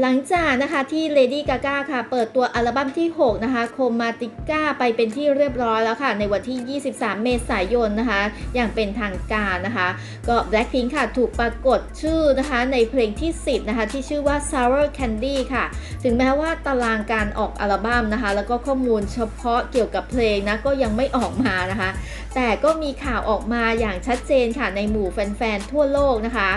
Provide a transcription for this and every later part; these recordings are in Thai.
หลังจากนะคะที่ Lady Gaga ค่ะ เปิดตัวอัลบั้มที่ 6 นะคะ c h r o m a t i c a ไปเป็นที่เรียบร้อยแล้วค่ะ ในวันที่ 23 เมษายนนะคะ อย่างเป็นทางการนะคะ ก็ Blackpink ค่ะ ถูกปรากฏชื่อนะคะ ในเพลงที่ 10 นะคะ ที่ชื่อว่า Sour Candy ค่ะ ถึงแม้ว่าตารางการออกอัลบั้มนะคะ แล้วก็ข้อมูลเฉพาะเกี่ยวกับเพลงนะ ก็ยังไม่ออกมานะคะ แต่ก็มีข่าวออกมาอย่างชัดเจนค่ะในหมู่แฟนๆทั่วโลกนะคะ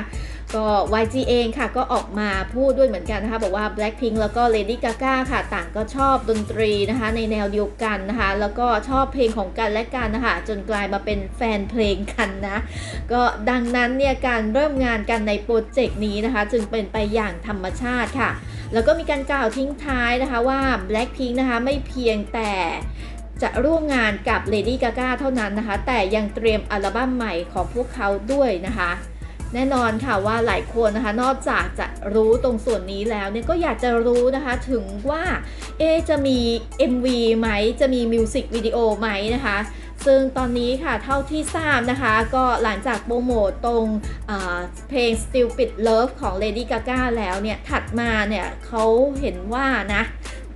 ก็ YG เองค่ะก็ออกมาพูดด้วยเหมือนกันนะคะ บอกว่า Blackpink แล้วก็ Lady Gaga ค่ะต่างก็ชอบดนตรีนะคะ ในแนวเดียวกันนะคะ แล้วก็ชอบเพลงของกันและกันนะคะ จนกลายมาเป็นแฟนเพลงกันนะ ก็ดังนั้นเนี่ยการเริ่มงานกันในโปรเจกต์นี้นะคะ จึงเป็นไปอย่างธรรมชาติค่ะ แล้วก็มีการกล่าวทิ้งท้ายนะคะว่า Blackpink นะคะไม่เพียงแต่จะร่วมงานกับ Lady Gaga เท่านั้นนะคะ แต่ยังเตรียมอัลบั้มใหม่ของพวกเขาด้วยนะคะ แน่นอนค่ะว่าหลายคนนะคะ นอกจากจะรู้ตรงส่วนนี้แล้วเนี่ยก็อยากจะรู้นะคะถึงว่าเอจะมี MV ไหม จะมีมิวสิกวิดีโอไหมนะคะซึ่งตอนนี้ค่ะเท่าที่ทราบนะคะ ก็หลังจากโปรโมตตรงเพลง Stupid Love ของ Lady Gaga แล้วเนี่ย ถัดมาเนี่ยเขาเห็นว่านะ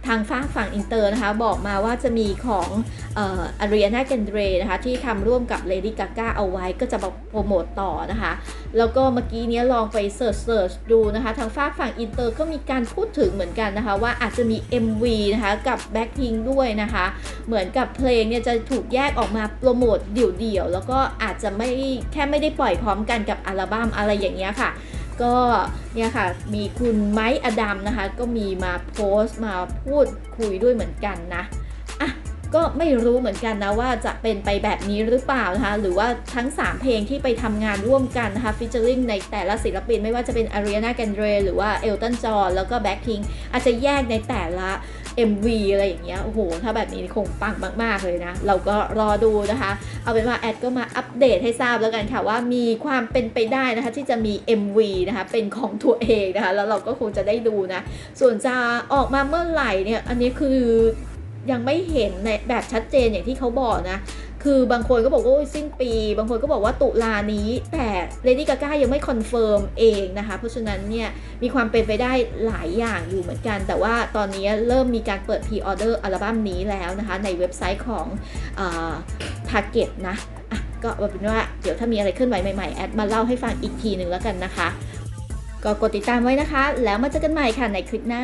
ทางฝั่งฝั่งอินเตอร์นะคะ บอกมาว่าจะมีของเอ่ออารีนาแกนเดรนะคะที่ทำร่วมกับ Lady Gaga เอาไว้ก็จะโปรโมตต่อนะคะ แล้วก็เมื่อกี้นี้ลองไปเสิร์ชเสิร์ชดูนะคะ ทางฝากฝั่งอินเตอร์ก็มีการพูดถึงเหมือนกันนะคะ ว่าอาจจะมี MV นะคะกับ Blackpink ด้วยนะคะ เหมือนกับเพลงเนี่ยจะถูกแยกออกมาโปรโมทเดี่ยวๆ แล้วก็อาจจะไม่แค่ไม่ได้ปล่อยพร้อมกันกับอัลบั้มอะไรอย่างเงี้ยค่ะ ก็เนี่ยค่ะมีคุณไมค์อดัมนะคะ ก็มีมาโพสต์มาพูดคุยด้วยเหมือนกันนะอะก็ไม่รู้เหมือนกันนะว่าจะเป็นไปแบบนี้หรือเปล่านะคะ หรือว่าทั้ง 3 เพลงที่ไปทำงานร่วมกันนะคะฟิชเชอร์ลิงในแต่ละศิลปิน ไม่ว่าจะเป็นอารีนาแกนเดรหรือว่าเอลตันจอร์แล้วก็แบ็คพิงอาจจะแยกในแต่ละ MV อะไรอย่างเงี้ย โอ้โห ถ้าแบบนี้คงปังมาก ๆ เลยนะ เราก็รอดูนะคะ เอาเป็นว่าแอดก็มาอัปเดตให้ทราบแล้วกันค่ะ ว่ามีความเป็นไปได้นะคะ ที่จะมี MV นะคะ เป็นของตัวเองนะคะ แล้วเราก็คงจะได้ดูนะ ส่วนจะออกมาเมื่อไหร่เนี่ย อันนี้คือยังไม่เห็นในแบบชัดเจนอย่างที่เขาบอกนะ คือบางคนก็บอกว่าสิ้นปี บางคนก็บอกว่าตุลานี้ แต่ Lady Gaga ยังไม่คอนเฟิร์มเองนะคะ เพราะฉะนั้นเนี่ยมีความเป็นไปได้หลายอย่างอยู่เหมือนกัน แต่ว่าตอนนี้เริ่มมีการเปิดพรีออเดอร์อัลบั้มนี้แล้วนะคะ ในเว็บไซต์ของทาร์เก็ตนะะก็เอาเป็นว่าเดี๋ยวถ้ามีอะไรเคลื่อนไหวใหม่ๆ แอดมาเล่าให้ฟังอีกทีหนึ่งแล้วกันนะคะ ก็กดติดตามไว้นะคะ แล้วมาเจอกันใหม่ค่ะในคลิปหน้า